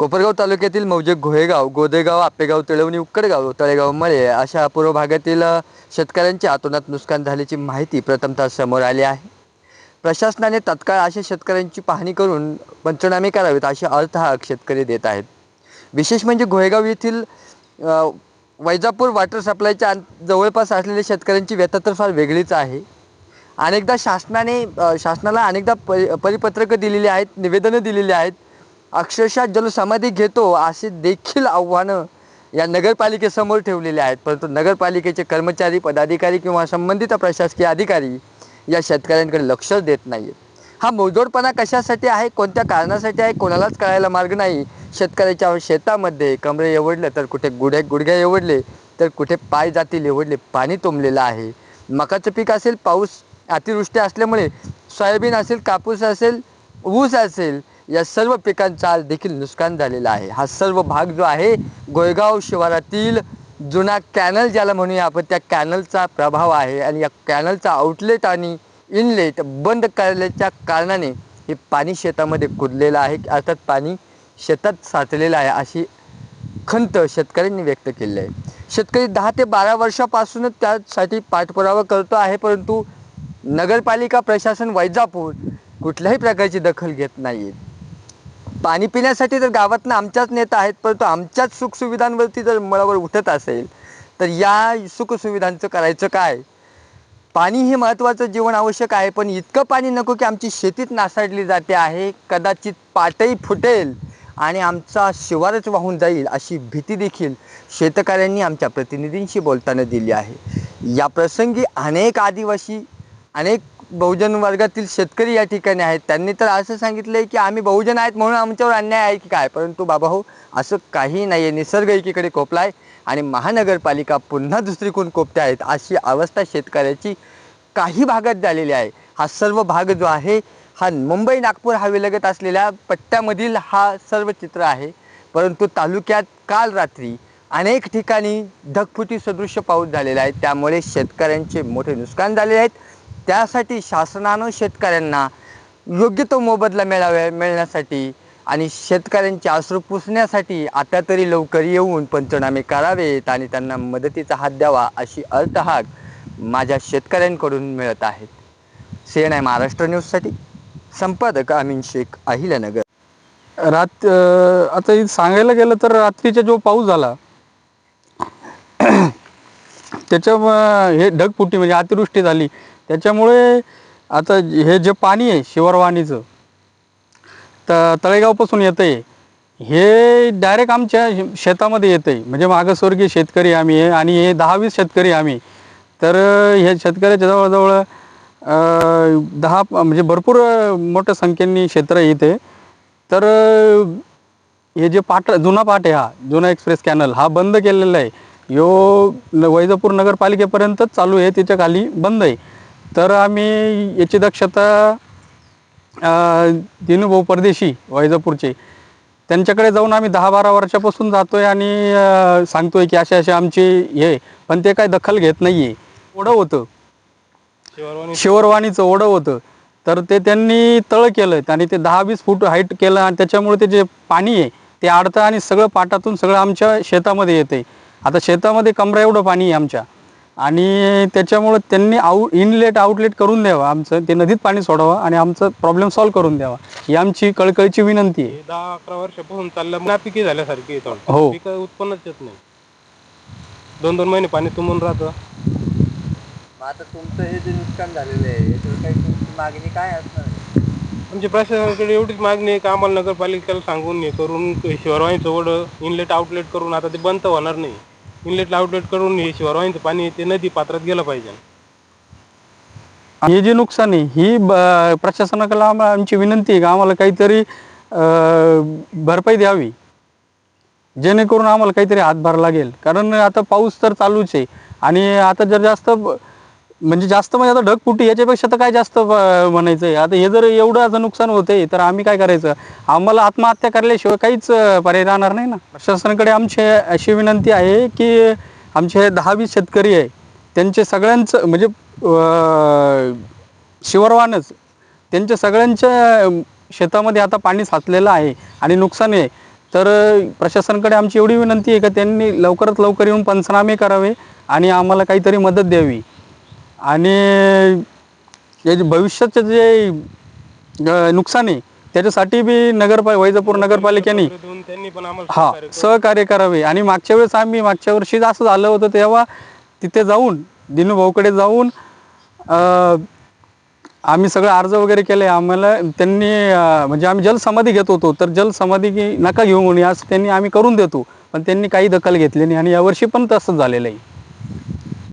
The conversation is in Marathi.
कोपरगाव तालुक्यातील मौजे घोहेगाव गोदेगाव आपेगाव तिळवणी उक्कडगाव तळेगाव मळे अशा पूर्व भागातील शेतकऱ्यांच्या शेतकऱ्यांचे आतोनात नुकसान झाल्याची माहिती प्रथमतः समोर आली आहे. प्रशासनाने तत्काळ अशा शेतकऱ्यांची पाहणी करून पंचनामे करावेत असे अर्थ हा शेतकरी देत आहेत. विशेष म्हणजे घोहेगाव येथील वैजापूर वॉटर सप्लायच्या जवळपास असलेल्या शेतकऱ्यांची व्यथा तर फार वेगळीच आहे. अनेकदा शासनाने शासनाला अनेकदा परि परिपत्रकं दिलेली आहेत निवेदनं दिलेली आहेत अक्षरशः जलसमाधी घेतो असे देखील आव्हानं या नगरपालिकेसमोर ठेवलेले आहेत. परंतु नगरपालिकेचे कर्मचारी पदाधिकारी किंवा संबंधित प्रशासकीय अधिकारी या शेतकऱ्यांकडे लक्ष देत नाहीत. हा मोजोडपणा कशासाठी आहे कोणत्या कारणासाठी आहे कोणालाच कळायला मार्ग नाही. शेतकऱ्याच्या शेतामध्ये कमरे एवढले तर कुठे गुढे गुडघ्या एवढले तर कुठे पाय जातील एवढले पाणी तुंबलेलं आहे. मकाचं पीक असेल पाऊस अतिवृष्टी असल्यामुळे सोयाबीन असेल कापूस असेल ऊस असेल या सर्व पिकांचं आज देखील नुकसान झालेलं आहे. हा सर्व भाग जो आहे गोयगाव शिवारातील जुना कॅनल ज्याला म्हणूया आपण त्या कॅनलचा प्रभाव आहे आणि या कॅनलचा आउटलेट आणि इनलेट बंद करण्याच्या कारणाने हे पाणी शेतामध्ये कुदलेलं आहे. अर्थात पाणी शेतात साचलेलं आहे अशी खंत शेतकऱ्यांनी व्यक्त केली आहे. शेतकरी दहा ते बारा वर्षापासूनच त्यासाठी पाठपुरावा करतो आहे परंतु नगरपालिका प्रशासन वैजापूर कुठल्याही प्रकारची दखल घेत नाही पाणी पिण्यासाठी तर गावातनं आमच्याच नेता आहेत परंतु आमच्याच सुखसुविधांवरती जर मळावर उठत असेल तर या सुखसुविधांचं करायचं काय? पाणी हे महत्त्वाचं जीवन आवश्यक आहे पण इतकं पाणी नको की आमची शेतीत नासाडली जाते आहे. कदाचित पाटही फुटेल आणि आमचा शिवारच वाहून जाईल अशी भीती देखील शेतकऱ्यांनी आमच्या प्रतिनिधींशी बोलताना दिली आहे. या प्रसंगी अनेक आदिवासी अनेक बहुजन वर्गातील शेतकरी या ठिकाणी आहेत. त्यांनी तर असं सांगितलं आहे की आम्ही बहुजन आहेत म्हणून आमच्यावर अन्याय आहे की काय? परंतु बाबा हो असं काही नाही आहे निसर्ग एकीकडे कोपला आहे आणि महानगरपालिका पुन्हा दुसरीकडून कोपते आहेत. अशी अवस्था शेतकऱ्याची काही भागात झालेली आहे. हा सर्व भाग जो आहे हा मुंबई नागपूर हवेलगत असलेल्या पट्ट्यामधील हा सर्व चित्र आहे. परंतु तालुक्यात काल रात्री अनेक ठिकाणी ढगफुटी सदृश्य पाऊस झालेला आहे. त्यामुळे शेतकऱ्यांचे मोठे नुकसान झालेले आहेत. त्यासाठी शासनानं शेतकऱ्यांना योग्य तो मोबदला मिळावे मिळण्यासाठी आणि शेतकऱ्यांचे आश्रू पुसण्यासाठी आता तरी लवकर येऊन पंचनामे करावेत आणि त्यांना मदतीचा हात द्यावा अशी अर्थहाक माझ्या शेतकऱ्यांकडून मिळत आहेत. सेन एन महाराष्ट्र न्यूजसाठी संपादक अमीन शेख अहिल्यानगर रात आता सांगायला गेलं तर रात्रीचा जो पाऊस झाला त्याच्या हे ढगफुटी म्हणजे अतिवृष्टी झाली. त्याच्यामुळे आता हे जे पाणी आहे शिवरवाणीचं त तळेगावपासून येतं आहे हे डायरेक्ट आमच्या शेतामध्ये येतं आहे म्हणजे मागासवर्गीय शेतकरी आम्ही आहे आणि हे दहावीस शेतकरी आम्ही. तर हे शेतकऱ्याच्या जवळजवळ दहा म्हणजे भरपूर मोठ्या संख्येने क्षेत्र येते इथे. तर हे जे पाट जुना पाट आहे हा जुना एक्सप्रेस कॅनल हा बंद केलेला आहे. यो वैजापूर नगरपालिकेपर्यंतच चालू आहे त्याच्याखाली बंद आहे. तर आम्ही याची दक्षता अं, दिनूभाऊ परदेशी वैजापूरचे. त्यांच्याकडे जाऊन आम्ही दहा बारा वर्षापासून जातोय आणि अं, सांगतोय की असे असे आमचे हे पण ते काय दखल घेत नाहीये. ओढं होतं. शिवरवाणीचं? ओढं होतं. तर ते त्यांनी तळ केलं आणि ते दहा वीस फूट हाईट केलं आणि त्याच्यामुळे ते जे पाणी आहे ते अडतं आणि सगळं पाटातून सगळं आमच्या शेतामध्ये येते आता शेतामध्ये कमरा एवढं पाणी आहे आमच्या. आणि त्याच्यामुळं त्यांनी आउट इनलेट आउटलेट करून द्यावं आमचं. ते नदीत पाणी सोडावं आणि आमचं प्रॉब्लेम सॉल्व्ह करून द्यावा. ही आमची कळकळीची विनंती आहे. दहा अकरा वर्षापासून चाललं नापिकी झाल्यासारखी आहे थोडं. हो. पिकं उत्पन्नच येत नाही. दोन दोन महिने पाणी तुंबून राहतं. आता तुमचं हे जे नुकसान झालेलं आहे याच्यावर काही तुमची मागणी काय असणार आहे? आमची प्रशासनाकडे एवढीच मागणी आहे की आम्हाला नगरपालिकेला सांगून हे करून शिवरवाणीचं ओढं इनलेट आउटलेट करून आता ते बंद तर होणार नाही. इनलेट आउटलेट करून हे शिवरवाणीचं पाणी ते नदी पात्रात गेलं पाहिजे. हे जे नुकसान आहे ही ब- प्रशासनाकडे आमची विनंती आहे की आम्हाला काहीतरी अं, भरपाई द्यावी. जेणेकरून आम्हाला काहीतरी हातभार लागेल. कारण आता पाऊस तर चालूच आहे. आणि आता जर जास्त ब- म्हणजे जास्त म्हणजे आता ढगफुटी याच्यापेक्षा तर काय जास्त म्हणायचं आहे आता हे जर एवढं आता नुकसान होतंय तर आम्ही काय करायचं? आम्हाला आत्महत्या करल्याशिवाय काहीच पर्याय राहणार नाही ना. प्रशासनाकडे आमची अशी विनंती आहे की आमचे दहा वीस शेतकरी आहे त्यांचे सगळ्यांचं म्हणजे शिवरवानच त्यांच्या सगळ्यांच्या शेतामध्ये आता पाणी साचलेलं आहे आणि नुकसान आहे. तर प्रशासनाकडे आमची एवढी विनंती आहे का त्यांनी लवकरात लवकर येऊन पंचनामे करावे आणि आम्हाला काहीतरी मदत द्यावी. आणि याचे भविष्याचे भविष्याचं जे अ, नुकसान आहे त्याच्यासाठी बी नगरपा वैजापूर नगरपालिकेने त्यांनी पण आम्हाला हा सहकार्य करावे. आणि मागच्या वेळेस आम्ही मागच्या वर्षी असं झालं होतं तेव्हा तिथे जाऊन दिनूभाऊकडे जाऊन अ, आम्ही सगळं अर्ज वगैरे केले. आम्हाला त्यांनी अ, म्हणजे आम्ही जलसमाधी घेत होतो. तर जलसमाधी की नका घेऊ म्हणून असं त्यांनी आम्ही करून देतो. पण त्यांनी काही दखल घेतली नाही. आणि यावर्षी पण तसंच झालेलं आहे.